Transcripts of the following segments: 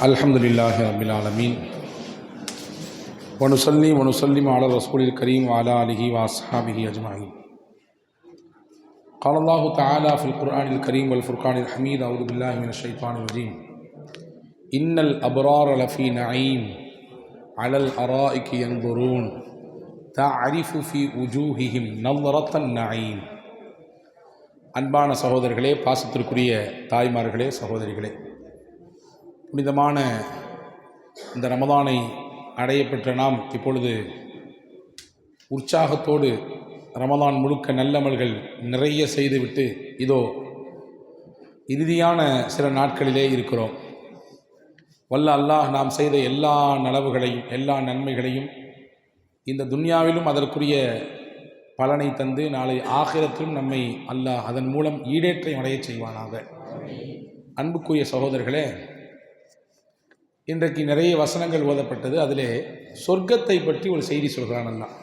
الحمد لله رب العالمين ونصلي ونسلم على الرسول الكريم وعلى آله وأصحابه أجمعين قال الله تعالى في القرآن الكريم والفرقان الحميد أعوذ بالله من الشيطان الرجيم إن الأبرار لفي نعيم على الأرائك ينظرون تعرف في وجوههم نظرة النعيم அன்பான சகோதரர்களே பாசத்திற்குரிய தாய்மார்களே சகோதரிகளே புனிதமான இந்த ரமதானை அடையப்பெற்ற நாம் இப்பொழுது உற்சாகத்தோடு ரமதான் முழுக்க நல்லமல்கள் நிறைய செய்துவிட்டு இதோ இறுதியான சில நாட்களிலே இருக்கிறோம். வல்ல அல்லாஹ் நாம் செய்த எல்லா நலவுகளையும் எல்லா நன்மைகளையும் இந்த துன்யாவிலும் அதற்குரிய பலனை தந்து நாளை ஆகிரத்திலும் நம்மை அல்லாஹ் அதன் மூலம் ஈடேற்றை அடையச் செய்வானாக. அன்புக்குரிய சகோதரர்களே இன்றைக்கு நிறைய வசனங்கள் ஓதப்பட்டது. அதிலே சொர்க்கத்தை பற்றி ஒரு செய்தி சொல்கிறான் அல்லாஹ்.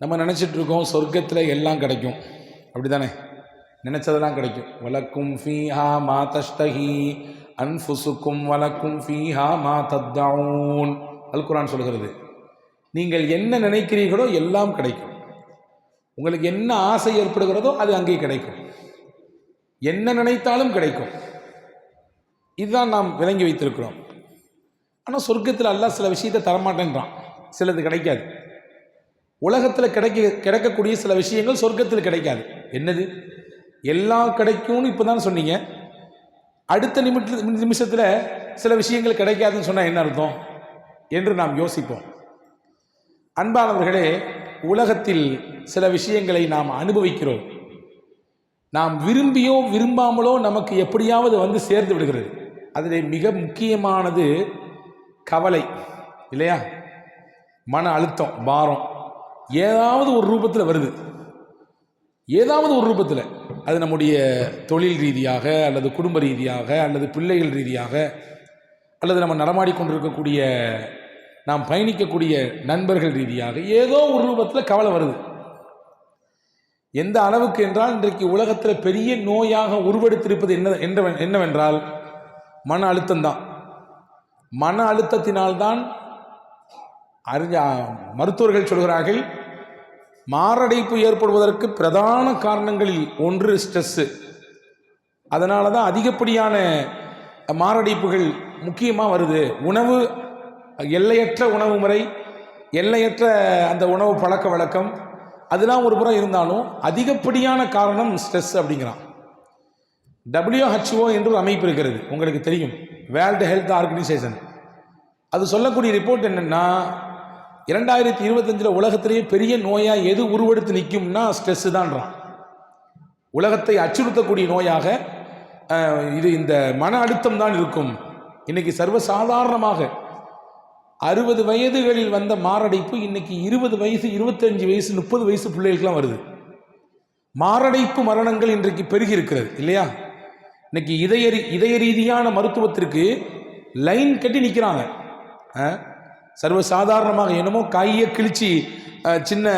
நம்ம நினச்சிட்டு இருக்கோம் சொர்க்கத்தில் எல்லாம் கிடைக்கும். அப்படி தானே நினச்சதெல்லாம் கிடைக்கும். வலக்கும் ஃபீஹா மா தஷ்தஹி அன்ஃபுசுக்கும் வலக்கும் ஃபீஹா மா தத்தவுன் அல் குரான் சொல்கிறது நீங்கள் என்ன நினைக்கிறீர்களோ எல்லாம் கிடைக்கும். உங்களுக்கு என்ன ஆசை ஏற்படுகிறதோ அது அங்கே கிடைக்கும். என்ன நினைத்தாலும் கிடைக்கும். இதுதான் நாம் விளங்கி வைத்திருக்கிறோம். ஆனால் சொர்க்கத்தில் அல்லாஹ் சில விஷயத்தை தரமாட்டேன்றான். சிலது கிடைக்காது. உலகத்தில் கிடைக்க கிடைக்கக்கூடிய சில விஷயங்கள் சொர்க்கத்தில் கிடைக்காது. என்னது? எல்லாம் கிடைக்கும்னு இப்போ தான் சொன்னீங்க. அடுத்த நிமிட நிமிஷத்தில் சில விஷயங்கள் கிடைக்காதுன்னு சொன்னால் என்ன அர்த்தம்? என்று நாம் யோசிப்போம். அன்பானவர்களே உலகத்தில் சில விஷயங்களை நாம் அனுபவிக்கிறோம். நாம் விரும்பியோ விரும்பாமலோ நமக்கு எப்படியாவது வந்து சேர்ந்து விடுகிறது. அதில் மிக முக்கியமானது கவலை இல்லையா? மன அழுத்தம் பாரம். ஏதாவது ஒரு ரூபத்தில் வருது. ஏதாவது ஒரு ரூபத்தில். அது நம்முடைய தொழில் ரீதியாக அல்லது குடும்ப ரீதியாக அல்லது பிள்ளைகள் ரீதியாக அல்லது நம்ம நடமாடிக்கொண்டிருக்கக்கூடிய நாம் பயணிக்கக்கூடிய நண்பர்கள் ரீதியாக ஏதோ ஒரு ரூபத்தில் கவலை வருது. எந்த அளவுக்கு என்றால் இன்றைக்கு உலகத்தில் பெரிய நோயாக உருவெடுத்திருப்பது என்ன என்ன என்னவென்றால் மன அழுத்தம்தான். மன அழுத்தத்தினால்தான் அறிஞ மருத்துவர்கள் சொல்கிறார்கள் மாரடைப்பு ஏற்படுவதற்கு பிரதான காரணங்களில் ஒன்று ஸ்ட்ரெஸ்ஸு அதனால தான் அதிகப்படியான மாரடைப்புகள் முக்கியமாக வருது. உணவு எல்லையற்ற உணவு முறை எல்லையற்ற அந்த உணவு பழக்க வழக்கம் அதெல்லாம் ஒரு புறம் இருந்தாலும் அதிகப்படியான காரணம் ஸ்ட்ரெஸ் அப்படிங்கிறான். டபிள்யூஹெச்ஓ என்று ஒரு அமைப்பு இருக்கிறது. உங்களுக்கு தெரியும். வேர்ல்டு ஹெல்த் ஆர்கனைசேஷன் அது சொல்லக்கூடிய ரிப்போர்ட் என்னென்னா இரண்டாயிரத்தி இருபத்தஞ்சில் உலகத்திலேயே பெரிய நோயாக எது உருவெடுத்து நிற்கும்னா ஸ்ட்ரெஸ்ஸு தான்றான். உலகத்தை அச்சுறுத்தக்கூடிய நோயாக இது இந்த மன அழுத்தம் தான் இருக்கும். இன்னைக்கு சர்வசாதாரணமாக அறுபது வயதுகளில் வந்த மாரடைப்பு இன்னைக்கு இருபது வயசு இருபத்தஞ்சு வயசு முப்பது வயசு பிள்ளைகளுக்கெல்லாம் வருது. மாரடைப்பு மரணங்கள் இன்றைக்கு பெருகி இருக்கிறது இல்லையா? இன்னைக்கு இதய இதய ரீதியான மருத்துவத்திற்கு லைன் கட்டி நிற்கிறாங்க சர்வசாதாரணமாக என்னமோ கையை கிழிச்சு சின்ன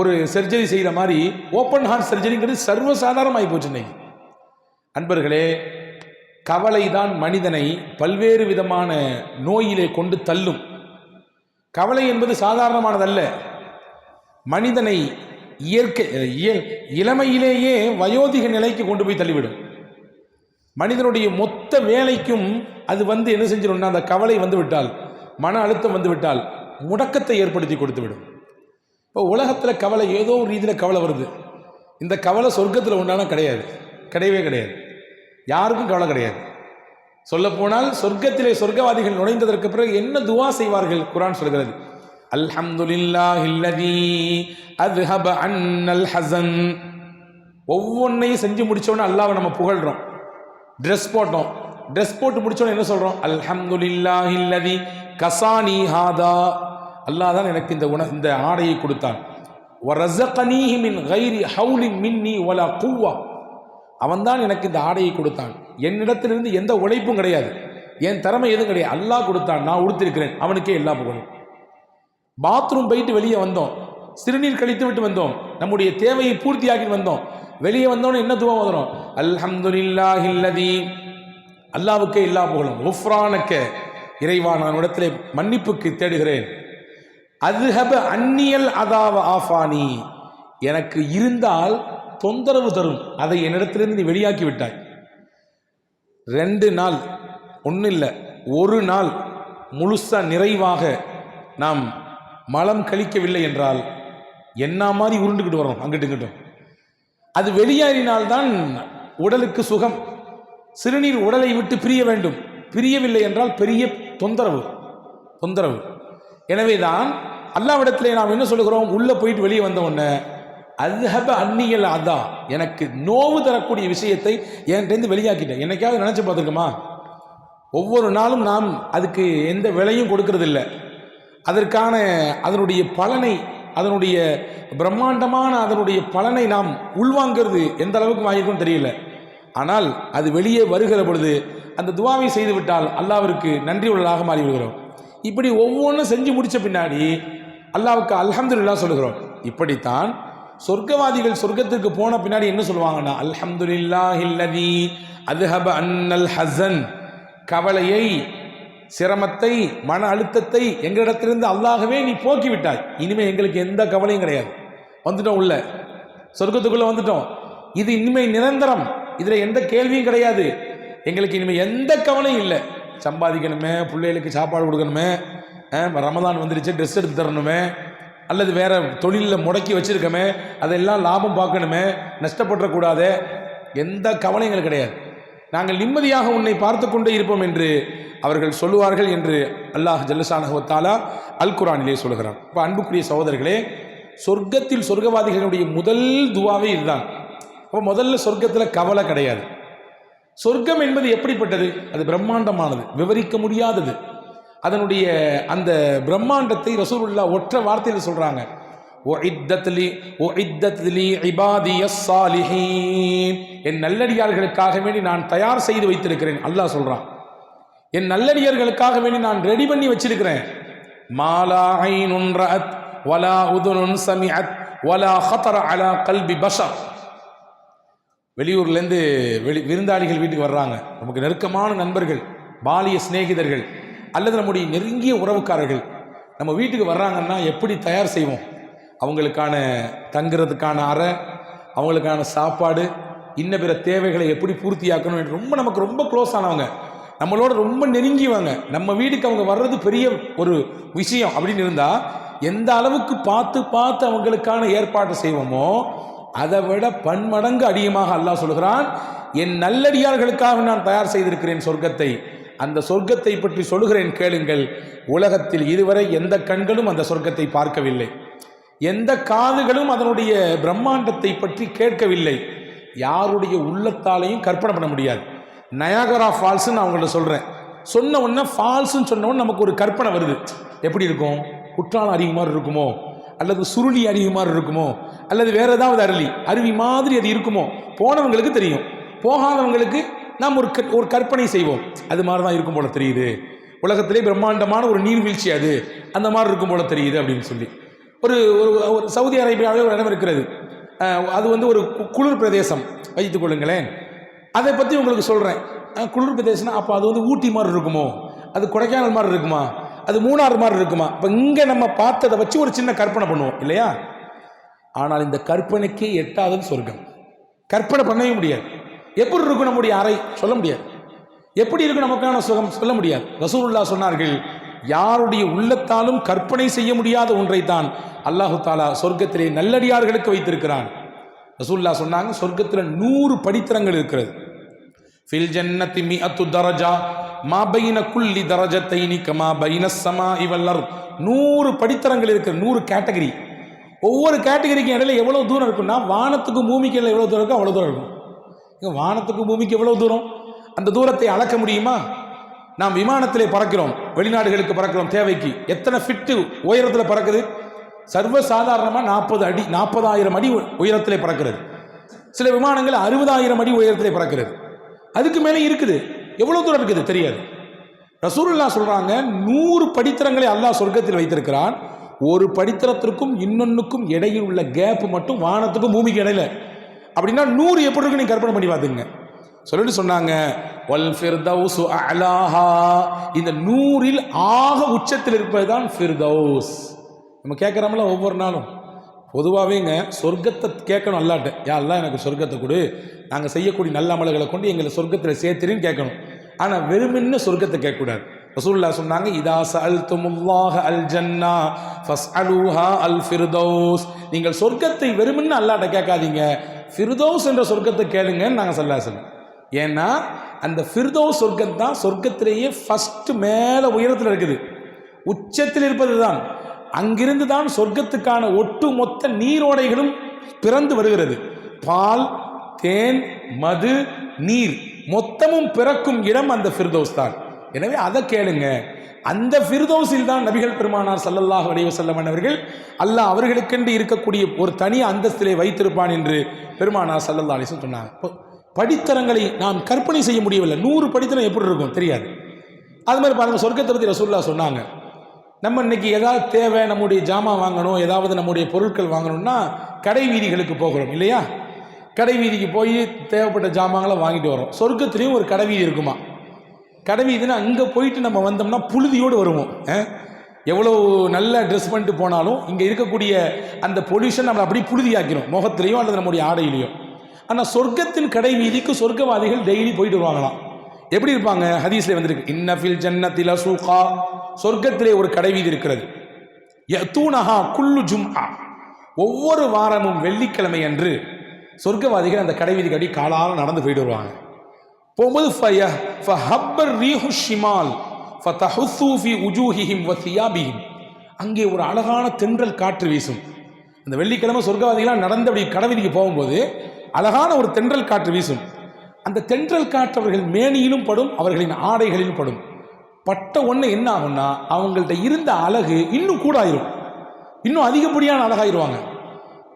ஒரு சர்ஜரி செய்கிற மாதிரி ஓப்பன் ஹார்ட் சர்ஜரிங்கிறது சர்வசாதாரணமாகி போச்சு இன்னைக்கு. அன்பர்களே கவலை தான் மனிதனை பல்வேறு விதமான நோயிலே கொண்டு தள்ளும். கவலை என்பது சாதாரணமானதல்ல. மனிதனை இயற்கை இளமையிலேயே வயோதிக நிலைக்கு கொண்டு போய் தள்ளிவிடும். மனிதனுடைய மொத்த வேலைக்கும் அது வந்து என்ன செஞ்சிடும்னா அந்த கவலை வந்து விட்டால் மன அழுத்தம் வந்து விட்டால் முடக்கத்தை ஏற்படுத்தி கொடுத்து விடும் இப்போ உலகத்தில் கவலை ஏதோ ஒரு ரீதியில் கவலை வருது. இந்த கவலை சொர்க்கத்தில் உண்டான கிடையாது. கிடையவே கிடையாது. யாருக்கும் கவலை கிடையாது. சொல்லப்போனால் சொர்க்கத்திலே சொர்க்கவாதிகள் நுழைந்ததற்கு பிறகு என்ன துவா செய்வார்கள்? குரான் சொல்கிறது. அல்ஹம்துலில்லாஹில்லதி அன் அல் ஹசன். ஒவ்வொன்றையும் செஞ்சு முடித்தோன்னு அல்லாவை நம்ம புகழ்கிறோம் ட்ரெஸ் போட்டோம். ட்ரெஸ் போட்டு முடிச்சோன்னு என்ன சொல்கிறோம் அல்ஹம்துலில்லாஹில்லதி கசானி ஹாதா. அல்லாஹ் தான் எனக்கு இந்த உண இந்த ஆடையை கொடுத்தான். வரசகனீஹி மின் கைரி ஹவுலின் மின்னி வலா குவ்வா. அவன்தான் எனக்கு இந்த ஆடையை கொடுத்தான். என்னிடத்திலிருந்து எந்த உழைப்பும் கிடையாது. என் திறமை எதுவும் கிடையாது. அல்லாஹ் கொடுத்தான். நான் உடுத்திருக்கிறேன். அவனுக்கே எல்லா புகழும். பாத்ரூம் போயிட்டு வெளியே வந்தோம். சிறுநீர் கழித்து விட்டு வந்தோம். நம்முடைய தேவையை பூர்த்தியாக்கி வந்தோம். வெளியே வந்தோன்னு என்ன துவா ஓதுறோம் அல்ஹம்துலில்லாஹில்லதி. அல்லாவுக்கு எல்லா புகழும். உஃப்ரானக்க. இறைவா நான் இடத்துல மன்னிப்புக்கு தேடுகிறேன். அதுஹப அந்நியல் அதாவ ஆஃபானி. எனக்கு இருந்தால் தொந்தரவு தரும். அதை என்னிடத்திலிருந்து நீ வெளியாக்கி விட்டாய். ரெண்டு நாள் ஒன்றும் இல்லை ஒரு நாள் முழுசா நிறைவாக நாம் மலம் கழிக்கவில்லை என்றால் என்ன மாதிரி உருண்டுக்கிட்டு வரணும் அங்கிட்டு இங்கிட்டும். அது வெளியேறினால்தான் உடலுக்கு சுகம். சிறுநீர் உடலை விட்டு பிரிய வேண்டும். பிரியவில்லை என்றால் பெரிய தொந்தரவு. தொந்தரவு. எனவே தான் அல்லாவிடத்தில் நாம் என்ன சொல்லுகிறோம்? உள்ளே போயிட்டு வெளியே வந்த உடனே அதுஹப அந்நியல் அதா. எனக்கு நோவு தரக்கூடிய விஷயத்தை என்கிட்டேருந்து வெளியாக்கிட்டேன். என்னைக்காவது நினச்சி பார்த்துருக்கோமா? ஒவ்வொரு நாளும் நாம் அதுக்கு எந்த விலையும் கொடுக்கறதில்ல. அதற்கான அதனுடைய பலனை அதனுடைய பிரம்மாண்டமான அதனுடைய பலனை நாம் உள்வாங்கிறது எந்த அளவுக்கு வாங்கிக்கும் தெரியல. ஆனால் அது வெளியே வருகிற பொழுது அந்த துவாவை செய்துவிட்டால் அல்லாவிற்கு நன்றி உள்ளதாக மாறிவிடுகிறோம். இப்படி ஒவ்வொன்றும் செஞ்சு முடித்த பின்னாடி அல்லாவுக்கு அல்ஹம்துல்லா சொல்லுகிறோம். இப்படித்தான் சொர்க்கவாதிகள் சொர்க்கத்திற்கு போன பின்னாடி என்ன சொல்லுவாங்கன்னா அல்ஹம்துலில்லாஹில்லதி அதுஹப அன்னல் ஹசன். கவலையை சிரமத்தை மன அழுத்தத்தை எங்களிடத்திலிருந்து அல்லாகவே நீ போக்கிவிட்டாய். இனிமேல் எங்களுக்கு எந்த கவலையும் கிடையாது. வந்துட்டோம் உள்ள. சொர்க்கத்துக்குள்ளே வந்துட்டோம். இது இனிமேல் நிரந்தரம். இதில் எந்த கேள்வியும் கிடையாது. எங்களுக்கு இனிமேல் எந்த கவலையும் இல்லை. சம்பாதிக்கணுமே பிள்ளைகளுக்கு சாப்பாடு கொடுக்கணுமே ரமதான் வந்துருச்சு ட்ரெஸ் எடுத்து தரணுமே அல்லது வேறு தொழிலில் முடக்கி வச்சுருக்கோமே அதெல்லாம் லாபம் பார்க்கணுமே நஷ்டப்படுறக்கூடாது எந்த கவலையும் எங்களுக்கு கிடையாது. நாங்கள் நிம்மதியாக உன்னை பார்த்து கொண்டே இருப்போம் என்று அவர்கள் சொல்லுவார்கள் என்று அல்லாஹ் ஜல்லசானகத்தாலா அல் குரானிலே சொல்கிறான். இப்போ அன்புக்குரிய சகோதரர்களே சொர்க்கத்தில் சொர்க்கவாதிகளுடைய முதல் துவாவே இதுதான். அப்போ முதல்ல சொர்க்கத்தில் கவலை கிடையாது. சொர்க்கம் என்பது எப்படிப்பட்டது? அது பிரம்மாண்டமானது விவரிக்க முடியாதது. அதனுடைய அந்த பிரம்மாண்டத்தை ரசூலுல்லா ஒற்ற வார்த்தையில் சொல்கிறாங்க என் நல்லடியார்களுக்காக வேண்டி நான் தயார் செய்து வைத்திருக்கிறேன். அல்லாஹ் சொல்றான் என் நல்லடியார்களுக்காக வேண்டி நான் ரெடி பண்ணி வச்சிருக்கிறேன். மாலா ஐனுன் ரஅத் வலா உதுனுன் சமிஅத் வலா ஹதர அலா கல்பி பஷர். வெளியூர்லேருந்து வெளி விருந்தாளிகள் வீட்டுக்கு வர்றாங்க. நமக்கு நெருக்கமான நண்பர்கள் பாலிய சிநேகிதர்கள் அல்லது நம்முடைய நெருங்கிய உறவுக்காரர்கள். நம்ம வீட்டுக்கு வர்றாங்கன்னா எப்படி தயார் செய்வோம்? அவங்களுக்கான தங்குறதுக்கான அறை அவங்களுக்கான சாப்பாடு இன்ன பிற தேவைகளை எப்படி பூர்த்தியாக்கணும் என்று ரொம்ப நமக்கு ரொம்ப க்ளோஸ் ஆனவங்க. நம்மளோட ரொம்ப நெருங்கிவாங்க நம்ம வீட்டுக்கு அவங்க வர்றது பெரிய ஒரு விஷயம் அப்படின்னு இருந்தால் எந்த அளவுக்கு பார்த்து பார்த்து அவங்களுக்கான ஏற்பாடு செய்வோமோ அதை விட பன்மடங்கு அதிகமாக அல்லாஹ் சொல்கிறான் என் நல்லடியார்களுக்காக நான் தயார் செய்திருக்கிறேன் சொர்க்கத்தை. அந்த சொர்க்கத்தை பற்றி சொல்லுகிறேன் கேளுங்கள். உலகத்தில் இதுவரை எந்த கண்களும் அந்த சொர்க்கத்தை பார்க்கவில்லை. எந்த காதுகளும் அதனுடைய பிரம்மாண்டத்தை பற்றி கேட்கவில்லை. யாருடைய உள்ளத்தாலையும் கற்பனை பண்ண முடியாது. நயாகரா ஃபால்ஸ்னு நான் உங்கள்ட்ட சொல்கிறேன் சொன்ன உடனே ஃபால்ஸ்ன்னு சொன்ன உடனே நமக்கு ஒரு கற்பனை வருது. எப்படி இருக்கும்? குற்றாலம் அருவி மாதிரி இருக்குமோ? அல்லது சுருளி அருவி மாதிரி இருக்குமோ? அல்லது வேற ஏதாவது அருளி அருவி மாதிரி அது இருக்குமோ? போனவங்களுக்கு தெரியும். போகாதவங்களுக்கு நாம் ஒரு கற்- ஒரு கற்பனை செய்வோம். அது மாதிரி தான் இருக்கும் போல தெரியுது. உலகத்திலே பிரம்மாண்டமான ஒரு நீர்வீழ்ச்சி அது. அந்த மாதிரி இருக்கும் போல தெரியுது அப்படின்னு சொல்லி. ஒரு ஒரு சவுதி அரேபியாவில் ஒரு இடம் இருக்கிறது. அது வந்து ஒரு கு- குளிர் பிரதேசம். வைத்துக் கொள்ளுங்களேன். அதை பற்றி உங்களுக்கு சொல்கிறேன் குளிர் பிரதேசம்னா அப்போ அது வந்து ஊட்டி மாதிரி இருக்குமோ? அது கொடைக்கானல் மாதிரி இருக்குமா? அது மூணாறு மாதிரி இருக்குமா? இப்போ இங்கே நம்ம பார்த்ததை வச்சு ஒரு சின்ன கற்பனை பண்ணுவோம் இல்லையா? ஆனால் இந்த கற்பனைக்கு எட்டாவது சொர்க்கம். கற்பனை பண்ணவே முடியாது. எப்படி இருக்கும் நம்முடைய அறை? சொல்ல முடியாது. எப்படி இருக்கும் நமக்கான சுகம்? சொல்ல முடியாது. ரசூலுல்லாஹ் சொன்னார்கள் யாருடைய உள்ளத்தாலும் கற்பனை செய்ய முடியாத ஒன்றைத்தான் அல்லாஹு தாலா சொர்க்கத்திலே நல்லடியார்களுக்கு வைத்திருக்கிறான். ரசூல்லா சொன்னாங்க சொர்க்கத்தில் நூறு படித்தரங்கள் இருக்கிறது. ஃபில் ஜன்னத்தி மிஅத்து தரஜா மா பைன குல்லி தரஜத்தைனி கமா பைன சமா இவல்லர் நூறு படித்தரங்கள் இருக்கிற நூறு கேட்டகரி. ஒவ்வொரு கேட்டகரிக்கும் இடையில எவ்வளோ தூரம் இருக்குன்னா வானத்துக்கும் பூமிக்கு எவ்வளோ தூரம் இருக்கோ அவ்வளோ தூரம் இருக்கும். வானத்துக்கும் பூமிக்கு எவ்வளோ தூரம்? அந்த தூரத்தை அளக்க முடியுமா? நாம் விமானத்திலே பறக்கிறோம் வெளிநாடுகளுக்கு பறக்கிறோம் தேவைக்கு. எத்தனை ஃபிட்டு உயரத்தில் பறக்குது? சர்வ சாதாரணமாக நாற்பது அடி நாற்பதாயிரம் அடி உயரத்திலே பறக்கிறது. சில விமானங்கள் அறுபதாயிரம் அடி உயரத்திலே பறக்கிறது. அதுக்கு மேலே இருக்குது. எவ்வளோ தூரம் இருக்குது தெரியாது. ரசூல்லா சொல்கிறாங்க நூறு படித்தரங்களை அல்லாஹ் சொர்க்கத்தில் வைத்திருக்கிறான். ஒரு படித்தரத்திற்கும் இன்னொன்னுக்கும் இடையில் உள்ள கேப் மட்டும் வானத்துக்கும் பூமிக்கு இடையில. அப்படின்னா நூறு எப்படி இருக்குன்னு கற்பனை பண்ணி பார்த்துங்க சொல்லிட்டு சொன்னாங்க வல் ஃபிர்தௌசு அலாஹா. இந்த நூறில் ஆக உச்சத்தில் இருப்பது தான் ஃபிர்தௌஸ். நம்ம கேட்குறோம்ல ஒவ்வொரு நாளும். பொதுவாகவேங்க சொர்க்கத்தை கேட்கணும் அல்லாட்ட. யாரெல்லாம் எனக்கு சொர்க்கத்தை கொடு. நாங்கள் செய்யக்கூடிய நல்ல அமல்களை கொண்டு எங்களை சொர்க்கத்தில் சேர்த்துருன்னு கேட்கணும். ஆனால் வெறுமின்னு சொர்க்கத்தை கேட்கக்கூடாது. ரசூல்லா சொன்னாங்க இதா சஅல்துமுல்லாஹ அல் ஜன்னா ஃபஸ்அலூஹா அல் ஃபிர்தௌஸ் நீங்கள் சொர்க்கத்தை வெறுமின்னு அல்லாட்ட கேட்காதீங்க. ஃபிர்தௌஸ் என்ற சொர்க்கத்தை கேளுங்கன்னு நாங்கள் சொல்லா சொல்லுவோம் ஏன்னா அந்த ஃபிர்தோ சொர்க்கம் தான் சொர்க்கத்திலேயே ஃபஸ்ட்டு மேலே உயரத்தில் இருக்குது. உச்சத்தில் இருப்பது தான் அங்கிருந்து தான் சொர்க்கத்துக்கான ஒட்டு மொத்த நீரோடைகளும் பிறந்து வருகிறது. பால் தேன் மது நீர் மொத்தமும் பிறக்கும் இடம் அந்த ஃபிர்தோஸ் தான். எனவே அதை கேளுங்க. அந்த ஃபிர்தோஸில் தான் நபிகள் பெருமானார் சல்லல்லாஹ் அலைஹி வஸல்லம் அவர்கள் அல்லாஹ் அவர்களுக்கென்று இருக்கக்கூடிய ஒரு தனி அந்தஸ்திலே வைத்திருப்பான் என்று பெருமானார் சல்லல்லா அலிசன் சொன்னாங்க. இப்போ படித்தரங்களை நாம் கற்பனை செய்ய முடியவில்லை. நூறு படித்தரம் எப்படி இருக்கும்? தெரியாது. அது மாதிரி பாருங்க சொர்க்கத்தை பற்றி ரசூல்லா சொன்னாங்க. நம்ம இன்னைக்கு ஏதாவது தேவை நம்முடைய ஜாமான் வாங்கணும் ஏதாவது நம்முடைய பொருட்கள் வாங்கணும்னா கடை வீதிகளுக்கு போகிறோம் இல்லையா? கடை வீதிக்கு போய் தேவைப்பட்ட ஜாமான்களை வாங்கிட்டு வரோம். சொர்க்கத்துலேயும் ஒரு கடை வீதி இருக்குமா? கடை வீதினா அங்கே போயிட்டு நம்ம வந்தோம்னா புழுதியோடு வருவோம். எவ்வளோ நல்ல ட்ரெஸ் பண்ணிட்டு போனாலும் இங்கே இருக்கக்கூடிய அந்த பொல்யூஷன் நம்மளை அப்படியே புழுதியாக்கிறோம் முகத்திலையும் அல்லது நம்முடைய ஆடையிலையோ. ஆனால் சொர்க்கத்தின் கடை வீதிக்கு சொர்க்கவாதிகள் டெய்லி போயிட்டு வருவாங்களாம். எப்படி இருப்பாங்க? ஹதீஸ்ல வந்திருக்கு. இன்னஃபில் ஜன்னத்தில சூகா சொர்க்கத்திலே ஒரு கடை வீதி இருக்கிறது. தூணஹா குல்லு ஜும்ஆ ஒவ்வொரு வாரமும் வெள்ளிக்கிழமை அன்று சொர்க்கவாதிகள் அந்த கடை வீதிக்கு அடி காலால் நடந்து போயிட்டு வருவாங்க. போகும்போது ஃபய- ஃபஹப்பர் ரீஹு ஷிமால் ஃபதஹுஸ்ஸு ஃபி உஜூஹிஹிம் வ சியாபிஹிம் அங்கே ஒரு அழகான தென்றல் காற்று வீசும். அந்த வெள்ளிக்கிழமை சொர்க்கவாதிகளாக நடந்து அப்படி கடவீதிக்கு போகும்போது அழகான ஒரு தென்றல் காற்று வீசும். அந்த தென்றல் காற்று அவர்கள் மேனியிலும் படும் அவர்களின் ஆடைகளிலும் படும். பட்ட ஒன்று என்ன ஆகும்னா அவங்கள்ட்ட இருந்த அழகு இன்னும் கூடாயிரும். இன்னும் அதிகப்படியான அழகாயிருவாங்க.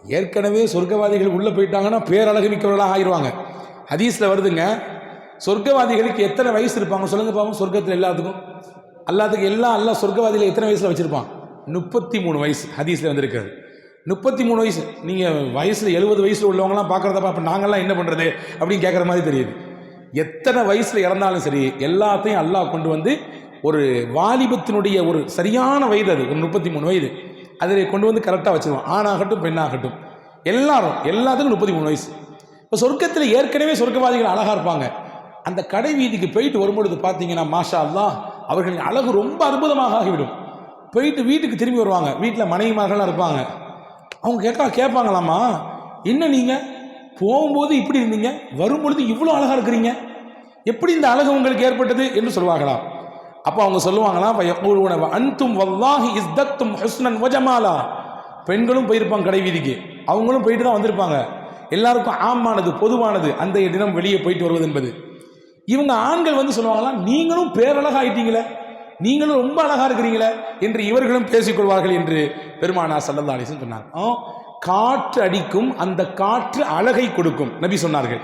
ஏற்கனவே சொர்க்கவாதிகள் உள்ளே போயிட்டாங்கன்னா பேரழகு மிக்கவர்களாக ஆயிடுவாங்க ஹதீஸில் வருதுங்க சொர்க்கவாதிகளுக்கு எத்தனை வயசு இருப்பாங்க சொல்லுங்க பாப்போம் சொர்க்கத்தில் எல்லாத்துக்கும். எல்லாத்துக்கும் எல்லாம் எல்லாம் சொர்க்கவாதிகள் எத்தனை வயசில் வச்சுருப்பான்? முப்பத்தி மூணு வயசு ஹதீஸில் வந்திருக்கிறது. முப்பத்தி மூணு வயசு. நீங்கள் வயசில் எழுபது வயசில் உள்ளவங்களாம் பார்க்குறதப்ப அப்போ நாங்கள்லாம் என்ன பண்ணுறது அப்படின்னு கேட்குற மாதிரி தெரியுது. எத்தனை வயசில் இறந்தாலும் சரி எல்லாத்தையும் அல்லாஹ் கொண்டு வந்து ஒரு வாலிபத்தினுடைய ஒரு சரியான வயது அது ஒரு முப்பத்தி மூணு வயது. அதில் கொண்டு வந்து கரெக்டாக வச்சுருவோம் ஆணாகட்டும் பெண்ணாகட்டும். எல்லாரும் எல்லாத்துக்கும் முப்பத்தி மூணு வயசு. இப்போ சொர்க்கத்தில் ஏற்கனவே சொர்க்கவாதிகள் அழகாக இருப்பாங்க. அந்த கடை வீதிக்கு போயிட்டு வரும்பொழுது பார்த்தீங்கன்னா மாஷா அல்லாஹ் அவர்களின் அழகு ரொம்ப அற்புதமாக ஆகிவிடும். போயிட்டு வீட்டுக்கு திரும்பி வருவாங்க. வீட்டில் மனைவிமார்கள்லாம் இருப்பாங்க. அவங்க கேட்கா கேட்பாங்களாமா? என்ன நீங்கள் போகும்போது இப்படி இருந்தீங்க? வரும்பொழுது இவ்வளோ அழகாக இருக்கிறீங்க? எப்படி இந்த அழகு உங்களுக்கு ஏற்பட்டது என்று சொல்வார்களாம் அப்போ அவங்க சொல்லுவாங்களாம் "வயக்கூலுன அன்தும் வல்லாஹி இஸ்தத்தும் ஹுஸ்னன் வஜமாலா. பெண்களும் போயிருப்பாங்க கடை வீதிக்கு. அவங்களும் போயிட்டு தான் வந்திருப்பாங்க. எல்லாருக்கும் ஆமானது பொதுவானது அந்த தினம் வெளியே போயிட்டு வருவது என்பது. இவங்க ஆண்கள் வந்து சொல்லுவாங்களாம் நீங்களும் பேரழகா ஆயிட்டீங்களே நீங்களும் ரொம்ப அழகா இருக்கிறீங்களே என்று இவர்களும் பேசிக்கொள்வார்கள் என்று பெருமானா சல்லல்லா அலிசன் சொன்னார். ஆ, காற்று அடிக்கும் அந்த காற்று அழகை கொடுக்கும் நபி சொன்னார்கள்.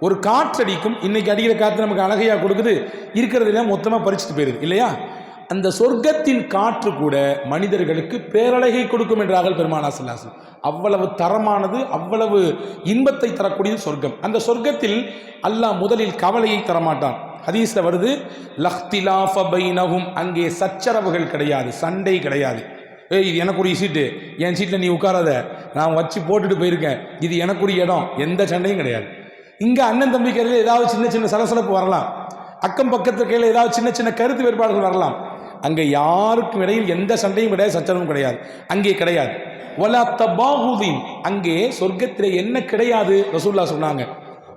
ஒரு காற்று அடிக்கும் இன்னைக்கு அடிக்கிற காற்று நமக்கு அழகையா கொடுக்குது இருக்கிறதுல மொத்தமா பறிச்சுட்டு போயிருது இல்லையா? அந்த சொர்க்கத்தின் காற்று கூட மனிதர்களுக்கு பேரழகை கொடுக்கும் என்றார்கள் பெருமானா சல்லாசன் அவ்வளவு தரமானது அவ்வளவு இன்பத்தை தரக்கூடியது சொர்க்கம். அந்த சொர்க்கத்தில் அல்லாஹ் முதலில் கவலையை தரமாட்டான். ஹதீஸில் வருது லஹ்திலாஃபபைனகும் அங்கே சச்சரவுகள் கிடையாது சண்டை கிடையாது. ஏய் இது எனக்குரிய சீட்டு என் சீட்டில் நீ உட்காராத நான் வச்சு போட்டுட்டு போயிருக்கேன் இது எனக்குரிய இடம். எந்த சண்டையும் கிடையாது. இங்கே அண்ணன் தம்பி கையில் ஏதாவது சின்ன சின்ன சலசலப்பு வரலாம். அக்கம் பக்கத்து கையில் ஏதாவது சின்ன சின்ன கருத்து வேறுபாடுகள் வரலாம். அங்கே யாருக்கும் இடையில் எந்த சண்டையும் கிடையாது சச்சரவும் கிடையாது. அங்கே கிடையாது. வலா தபாஹுதீன். அங்கே சொர்க்கத்தில் என்ன கிடையாது ரசூல்லா சொன்னாங்க.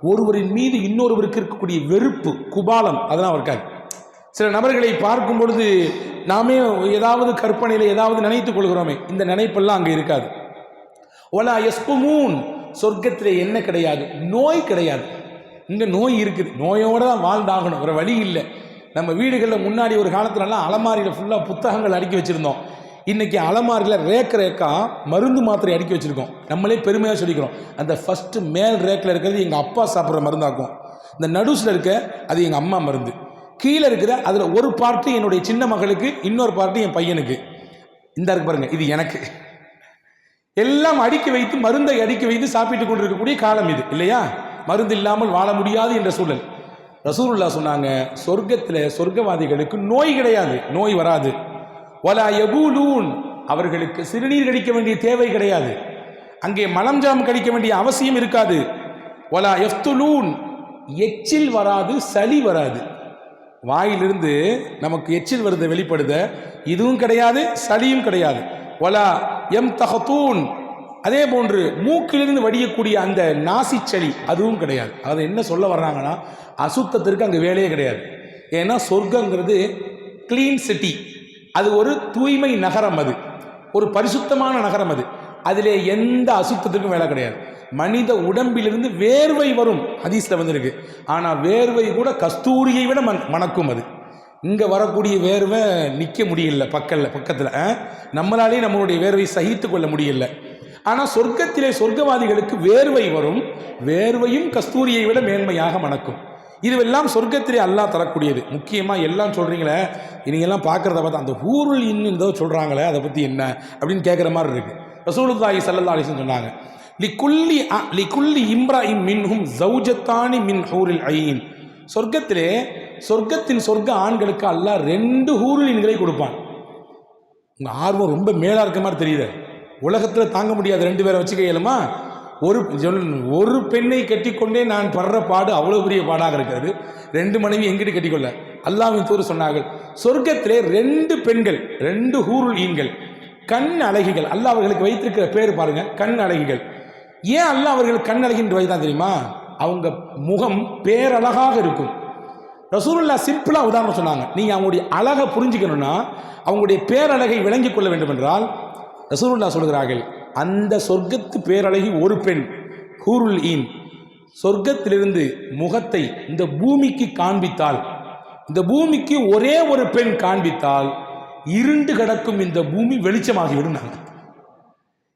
ஒருவரின் மீது இன்னொருவருக்கு இருக்கக்கூடிய வெறுப்பு குபாலம் அதெல்லாம் இருக்காது சில நபர்களை பார்க்கும் பொழுது நாமே ஏதாவது கற்பனையில் ஏதாவது நினைத்துக் கொள்கிறோமே இந்த நினைப்பெல்லாம் அங்கே இருக்காது. ஒலா எஸ்புமூன் சொர்க்கத்திலே என்ன கிடையாது? நோய் கிடையாது. இங்கே நோய் இருக்குது. நோயோடு தான் வாழ்ந்தாகணும். வேறு வழி இல்லை. நம்ம வீடுகளில் முன்னாடி ஒரு காலத்துலலாம் அலமாரியில் ஃபுல்லாக புத்தகங்கள் அடுக்கி வச்சுருந்தோம். இன்றைக்கி அலமாரியில் ரேக் ரேக்கா மருந்து மாத்திரை அடுக்கி வச்சுருக்கோம். நம்மளே பெருமையாக சொல்லிக்கிறோம். அந்த ஃபஸ்ட்டு மேல் ரேக்கில் இருக்கிறது எங்கள் அப்பா சாப்பிட்ற மருந்தாக்கும். இந்த நடுஸில் இருக்க அது எங்கள் அம்மா மருந்து. கீழே இருக்கிற அதில் ஒரு பார்ட்டு என்னுடைய சின்ன மகளுக்கு இன்னொரு பார்ட்டு என் பையனுக்கு. இந்த இருக்கு பாருங்கள் இது எனக்கு. எல்லாம் அடுக்கி வைத்து மருந்தை அடுக்கி வைத்து சாப்பிட்டு கொண்டிருக்கக்கூடிய காலம் இது இல்லையா? மருந்து இல்லாமல் வாழ முடியாது என்ற சூழல். ரசூருல்லா சொன்னாங்க சொர்க்கத்தில் சொர்க்கவாதிகளுக்கு நோய் கிடையாது நோய் வராது. ஒலா யகூலூன். அவர்களுக்கு சிறுநீர் கடிக்க வேண்டிய தேவை கிடையாது. அங்கே மலம் ஜாம் கடிக்க வேண்டிய அவசியம் இருக்காது. ஒலா எஃப்துலூன் எச்சில் வராது சளி வராது. வாயிலிருந்து நமக்கு எச்சில் வருது வெளிப்படுத. இதுவும் கிடையாது சளியும் கிடையாது. ஒலா எம் தகத்தூன் அதே போன்று மூக்கிலிருந்து வடியக்கூடிய அந்த நாசிச்சளி அதுவும் கிடையாது. அதை என்ன சொல்ல வர்றாங்கன்னா அசுத்தத்திற்கு அங்கே வேலையே கிடையாது. ஏன்னா சொர்க்கங்கிறது க்ளீன் சிட்டி அது ஒரு தூய்மை நகரம் அது. ஒரு பரிசுத்தமான நகரம் அது. அதிலே எந்த அசுத்தத்துக்கும் வேலை கிடையாது. மனித உடம்பிலிருந்து வேர்வை வரும் ஹதீஸ்ல வந்திருக்கு. ஆனால் வேர்வை கூட கஸ்தூரியை விட மண் மணக்கும் அது. இங்கே வரக்கூடிய வேர்வை நிற்க முடியல பக்கத்தில் பக்கத்தில் நம்மளாலே நம்மளுடைய வேர்வை சகித்து கொள்ள முடியல. ஆனால் சொர்க்கத்திலே சொர்க்கவாதிகளுக்கு வேர்வை வரும். வேர்வையும் கஸ்தூரியை விட மேன்மையாக மணக்கும். இதுவெல்லாம் சொர்க்கத்திலே அல்லாஹ் தரக்கூடியது. முக்கியமாக எல்லாம் சொல்கிறீங்களே நீங்கள்லாம் பார்க்குறத பார்த்தா அந்த ஊருள் இன்னும் ஏதோ சொல்கிறாங்களே அதை பற்றி என்ன அப்படின்னு கேட்குற மாதிரி இருக்குது ரசூலுல்லாஹி ஸல்லல்லாஹு அலைஹி சொன்னாங்க லிக்குல்லி அ- லிக்குல்லி இம்ராஇம் மின்ஹும் ஜவுஜத்தானி மின் ஹூரில் ஐயின். சொர்க்கத்திலே சொர்க்கத்தின் சொர்க்க ஆண்களுக்கு அல்லாஹ் ரெண்டு ஹூருளின்களை கொடுப்பான். உங்கள் ஆர்வம் ரொம்ப மேலாக இருக்க மாதிரி தெரியுது. உலகத்தில் தாங்க முடியாது ரெண்டு பேரை வச்சுக்க இயலுமா? ஒரு சொல்- ஒரு பெண்ணை கட்டிக்கொண்டே நான் படுற பாடு அவ்வளோ பெரிய பாடாக இருக்கிறது. ரெண்டு மனைவி எங்கிட்டு கட்டிக்கொள்ள. அல்லாவின் தூர் சொன்னார்கள் சொர்க்கத்திலே ரெண்டு பெண்கள் ரெண்டு ஹூருல் ஈன்கள் கண் அழகிகள். அல்லாஹ் அவர்களுக்கு வைத்திருக்கிற பேர் பாருங்க கண் அழகிகள். ஏன் அல்லா அவர்கள் கண் அழகின்ற வைத்தான் தெரியுமா? அவங்க முகம் பேரழகாக இருக்கும். ரசூலுல்லா சிம்பிளாக உதாரணம் சொன்னாங்க நீங்கள் அவங்களுடைய அழகை புரிஞ்சுக்கணும்னா அவங்களுடைய பேரழகை விளங்கிக் கொள்ள வேண்டும் என்றால் ரசூலுல்லா சொல்கிறார்கள் அந்த சொர்க்கத்து பேரழகி ஒரு பெண் ஹூருல் ஈன். சொர்க்கத்திலிருந்து முகத்தை இந்த பூமிக்கு காண்பித்தால் இந்த பூமிக்கு ஒரே ஒரு பெண் காண்பித்தால் இருண்டு கிடக்கும் இந்த பூமி வெளிச்சமாகிவிடும் நாங்கள்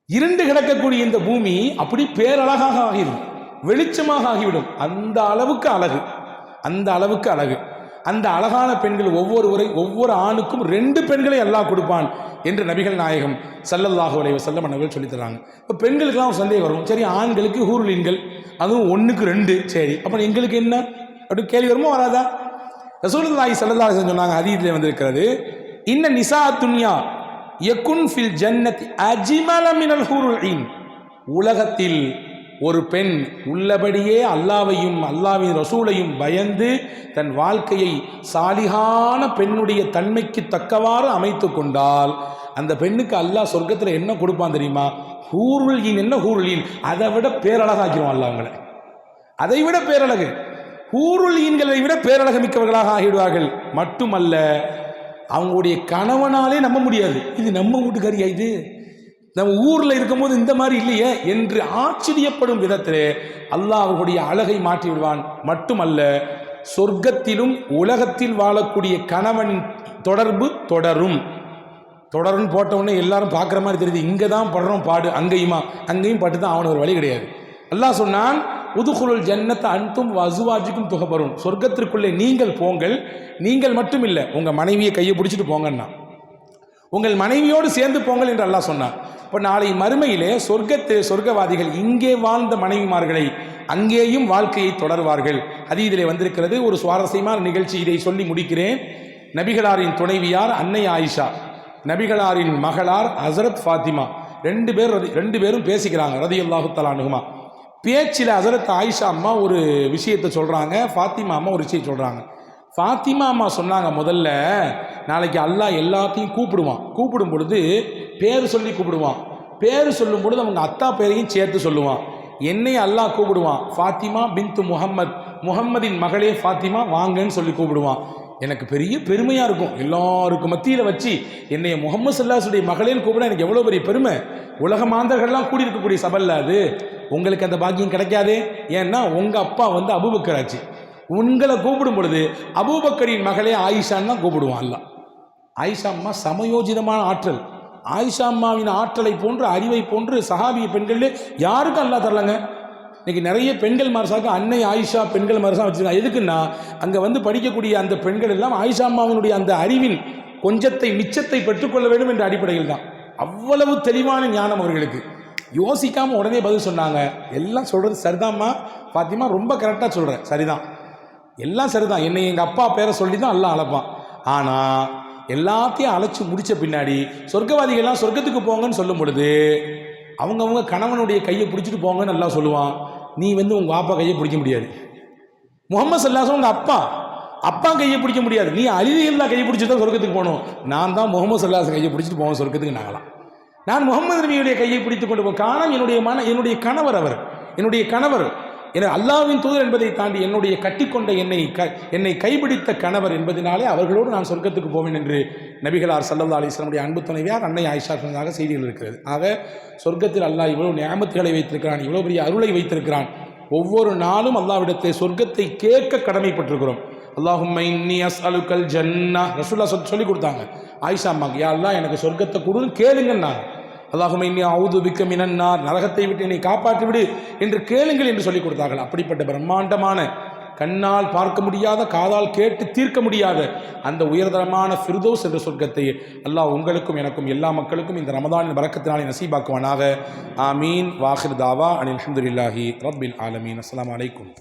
இருண்டு கிடக்கக்கூடிய இந்த பூமி அப்படி பேரழகாக ஆகிடும் வெளிச்சமாக ஆகிவிடும். அந்த அளவுக்கு அழகு. அந்த அளவுக்கு அழகு. அந்த அழகான பெண்கள் ஒவ்வொருவரை ஒவ்வொரு ஆணுக்கும் ரெண்டு பெண்களை அல்லாஹ் கொடுப்பான் என்று நபிகள் நாயகம் சல்லல்லாஹு அலைய செல்லம் அவர்கள் சொல்லித்தராங்க இப்போ பெண்களுக்கெல்லாம் ஒரு சந்தேகம் வரும். சரி ஆண்களுக்கு ஹூருலின்கள் அதுவும் ஒன்றுக்கு ரெண்டு. சரி அப்போ எங்களுக்கு என்ன? அப்படி கேள்வி வருமோ வராதா? ரசூலுல்லாஹி ஸல்லல்லாஹு அலைஹி சொன்னாங்க ஹதீஸில் வந்திருக்கிறது இன்ன நிசா துன்யா எக்குன் ஃபில் ஜன்னத் அஜிமலமினல் ஹூருல் ஈன் உலகத்தில் ஒரு பெண் உள்ளபடியே அல்லாவையும் அல்லாவின் ரசூலையும் பயந்து தன் வாழ்க்கையை சாலிகான பெண்ணுடைய தன்மைக்கு தக்கவாறு அமைத்து கொண்டால் அந்த பெண்ணுக்கு அல்லாஹ் சொர்க்கத்தில் என்ன கொடுப்பான் தெரியுமா? ஹூருல் என்ன ஹூருல் அதை விட பேரழகாக்கிடுவான் அல்லாஹ் அவங்களை அதை விட பேரழகு. ஹூருல் விட பேரழகு மிக்கவர்களாக ஆகிடுவார்கள். மட்டுமல்ல அவங்களுடைய கணவனாலே நம்ப முடியாது. இது நம்ம வீட்டுக்காரியா இது? நம்ம ஊரில் இருக்கும்போது இந்த மாதிரி இல்லையே என்று ஆச்சரியப்படும் விதத்திலே அல்லாஹ் அவர்களுடைய அழகை மாற்றி விடுவான். மட்டுமல்ல சொர்க்கத்திலும் உலகத்தில் வாழக்கூடிய கணவனின் தொடர்பு தொடரும். தொடரும்னு போட்டவுடனே எல்லாரும் பார்க்குற மாதிரி தெரியுது இங்கே தான் படுறோம் பாடு அங்கேயுமா? அங்கேயும் பட்டு தான் அவனுக்கு ஒரு வழி கிடையாது. அல்லாஹ் சொன்னான் உதுகுருள் ஜன்னத்தை அன்த்தும் வசுவாஜிக்கும் துகப்பரும் சொர்க்கத்திற்குள்ளே நீங்கள் போங்கள் நீங்கள் மட்டும் இல்லை உங்கள் மனைவியை கையை பிடிச்சிட்டு போங்கன்னா உங்கள் மனைவியோடு சேர்ந்து போங்கள் என்று அல்லாஹ் சொன்னான். இப்போ நாளை மறுமையிலே சொர்க்கத்து சொர்க்கவாதிகள் இங்கே வாழ்ந்த மனைவிமார்களை அங்கேயும் வாழ்க்கையை தொடர்வார்கள். அது இதிலே வந்திருக்கிறது ஒரு சுவாரஸ்யமான நிகழ்ச்சி இதை சொல்லி முடிக்கிறேன். நபிகளாரின் துணைவியார் அன்னை ஆயிஷா நபிகளாரின் மகளார் ஹசரத் ஃபாத்திமா ரெண்டு பேர் ரெண்டு பேரும் பேசிக்கிறாங்க ரதி அல்லாஹு தலானுகுமா பேச்சில் ஹசரத் ஆயிஷா அம்மா ஒரு விஷயத்தை சொல்கிறாங்க ஃபாத்திமா அம்மா ஒரு விஷயம் சொல்கிறாங்க ஃபாத்திமா அம்மா சொன்னாங்க முதல்ல நாளைக்கு அல்லாஹ் எல்லாத்தையும் கூப்பிடுவான். கூப்பிடும் பொழுது பேர் சொல்லி கூப்பிடுவான். பேர் சொல்லும் பொழுது அவங்க அத்தா பேரையும் சேர்த்து சொல்லுவான். என்னை அல்லாஹ் கூப்பிடுவான். ஃபாத்திமா பின்து முஹம்மத். முகம்மதின் மகளே ஃபாத்திமா வாங்கன்னு சொல்லி கூப்பிடுவான். எனக்கு பெரிய பெருமையாக இருக்கும். எல்லாருக்கும் மத்தியில் வச்சு என்னைய முகமது சல்லாசுடைய மகளேன்னு கூப்பிட எனக்கு எவ்வளோ பெரிய பெருமை? உலக மாந்தர்கள்லாம் கூடி இருக்கக்கூடிய சபல்ல அது. உங்களுக்கு அந்த பாக்கியம் கிடைக்காதே? ஏன்னா உங்கள் அப்பா வந்து அபுபக்கராச்சு உங்களை கூப்பிடும் பொழுது அபூபக்கரின் மகளே ஆயிஷான்னு தான் கூப்பிடுவான் அல்லாஹ். ஆயிஷா அம்மா சமயோஜிதமான ஆற்றல். ஆயிஷா அம்மாவின் ஆற்றலை போன்று அறிவை போன்று சஹாபிய பெண்களிலே யாருக்கும் அல்லா தரலங்க? இன்றைக்கி நிறைய பெண்கள் மரசாக்கு அன்னை ஆயிஷா பெண்கள் மரசா வச்சுருக்காங்க. எதுக்குன்னா அங்கே வந்து படிக்கக்கூடிய அந்த பெண்கள் எல்லாம் ஆயிஷா அம்மாவினுடைய அந்த அறிவின் கொஞ்சத்தை மிச்சத்தை பெற்றுக்கொள்ள வேண்டும் என்ற அடிப்படையில் தான். அவ்வளவு தெளிவான ஞானம் அவர்களுக்கு. யோசிக்காமல் உடனே பதில் சொன்னாங்க. எல்லாம் சொல்கிறது சரிதாம்மா? பாத்திமா ரொம்ப கரெக்டாக சொல்கிறேன் சரிதான். எல்லாம் சரிதான். என்னை எங்கள் அப்பா பேரை சொல்லி தான் எல்லாம் அழைப்பான். ஆனால் எல்லாத்தையும் அழைச்சி முடித்த பின்னாடி சொர்க்கவாதிகள்லாம் சொர்க்கத்துக்கு போங்கன்னு சொல்லும் பொழுது அவங்கவுங்க கணவனுடைய கையை பிடிச்சிட்டு போங்கன்னு நல்லா சொல்லுவான். நீ வந்து உங்கள் அப்பா கையை பிடிக்க முடியாது. முகமது சல்லாசம் உங்கள் அப்பா அப்பா கையை பிடிக்க முடியாது. நீ அலிதியில் கையை பிடிச்சிட்டு தான் சொர்க்கத்துக்கு போகணும். நான் தான் முகமது சல்லாசம் கையை பிடிச்சிட்டு போவோம் சொர்க்கத்துக்கு நாங்களாம் நான் முகமது நபியுடைய கையை பிடித்து கொண்டு போவோம் காரணம் என்னுடைய மன என்னுடைய கணவர் அவர். என்னுடைய கணவர் என அல்லாவின் தூதர் என்பதை தாண்டி என்னுடைய கட்டிக்கொண்ட என்னை க என்னை கைபிடித்த கணவர் என்பதனாலே அவர்களோடு நான் சொர்க்கத்துக்கு போவேன் என்று நபிகளார் சல்லா அலிஸ்லமுடைய அன்பு துணைவியார் அன்னை ஆயிஷா சொன்னதாக செய்திகள் இருக்கிறது. ஆக சொர்க்கத்தில் அல்லாஹ் இவ்வளோ நியாமத்துகளை வைத்திருக்கிறான் இவ்வளோ பெரிய அருளை வைத்திருக்கிறான். ஒவ்வொரு நாளும் அல்லாவிடத்தை சொர்க்கத்தை கேட்க கடமைப்பட்டிருக்கிறோம். அல்லாஹும் இன்னி அஸ்அலுக்கல் ஜன்னா ரசுல்லா சொல் சொல்லி கொடுத்தாங்க. ஆயிஷா அம்மாக்கு யா அல்லாஹ் எனக்கு சொர்க்கத்தை கொடுன்னு கேளுங்கன்னாங்க. அதாகும் இன்னி அவுது பிக்க மினன்னார் நரகத்தை விட்டு என்னை காப்பாற்றி விடு என்று கேளுங்கள் என்று சொல்லி கொடுத்தார்கள். அப்படிப்பட்ட பிரம்மாண்டமான கண்ணால் பார்க்க முடியாத காதால் கேட்டு தீர்க்க முடியாத அந்த உயர்தரமான ஃபிர்தோஸ் என்ற சொர்க்கத்தை அல்லாஹ் உங்களுக்கும் எனக்கும் எல்லா மக்களுக்கும் இந்த ரமதானின் வரக்கத்தினாலே நசீபாக்குவானாக. ஆமீன். வாஹிர் தாவா. அனில் அஹமதுல்லாஹி ரப்பில் ஆலமீன். அஸ்லாம் அலைக்கும்.